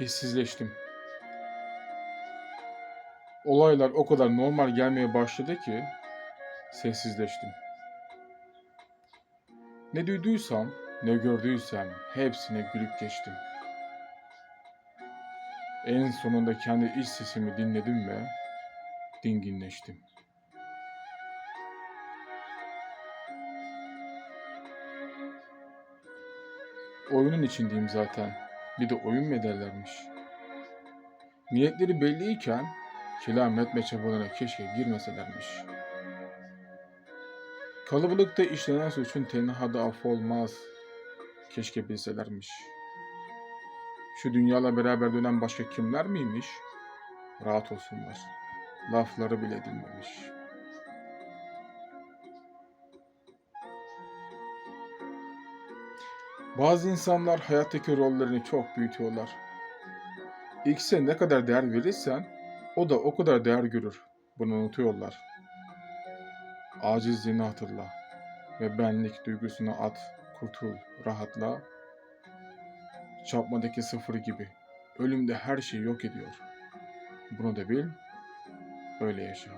Hissizleştim. Olaylar o kadar normal gelmeye başladı ki sessizleştim. Ne duyduysam, ne gördüysem hepsine gülüp geçtim. En sonunda kendi iç sesimi dinledim ve dinginleştim. Oyunun içindeyim zaten. Bir de oyun mu ederlermiş? Niyetleri belliyken kelam etme çabalarına keşke girmeselermiş. Kalabalıkta işlenen suçun tenhada af olmaz. Keşke bilselermiş. Şu dünyayla beraber dönen başka kimler miymiş? Rahat olsunlar. Lafları bile dinmemiş. Bazı insanlar hayattaki rollerini çok büyütüyorlar. X'e ne kadar değer verirsen o da o kadar değer görür. Bunu unutuyorlar. Acizliğini hatırla ve benlik duygusunu at, kurtul, rahatla. Çarpmadaki sıfır gibi. Ölümde her şeyi yok ediyor. Bunu da bil, öyle yaşa.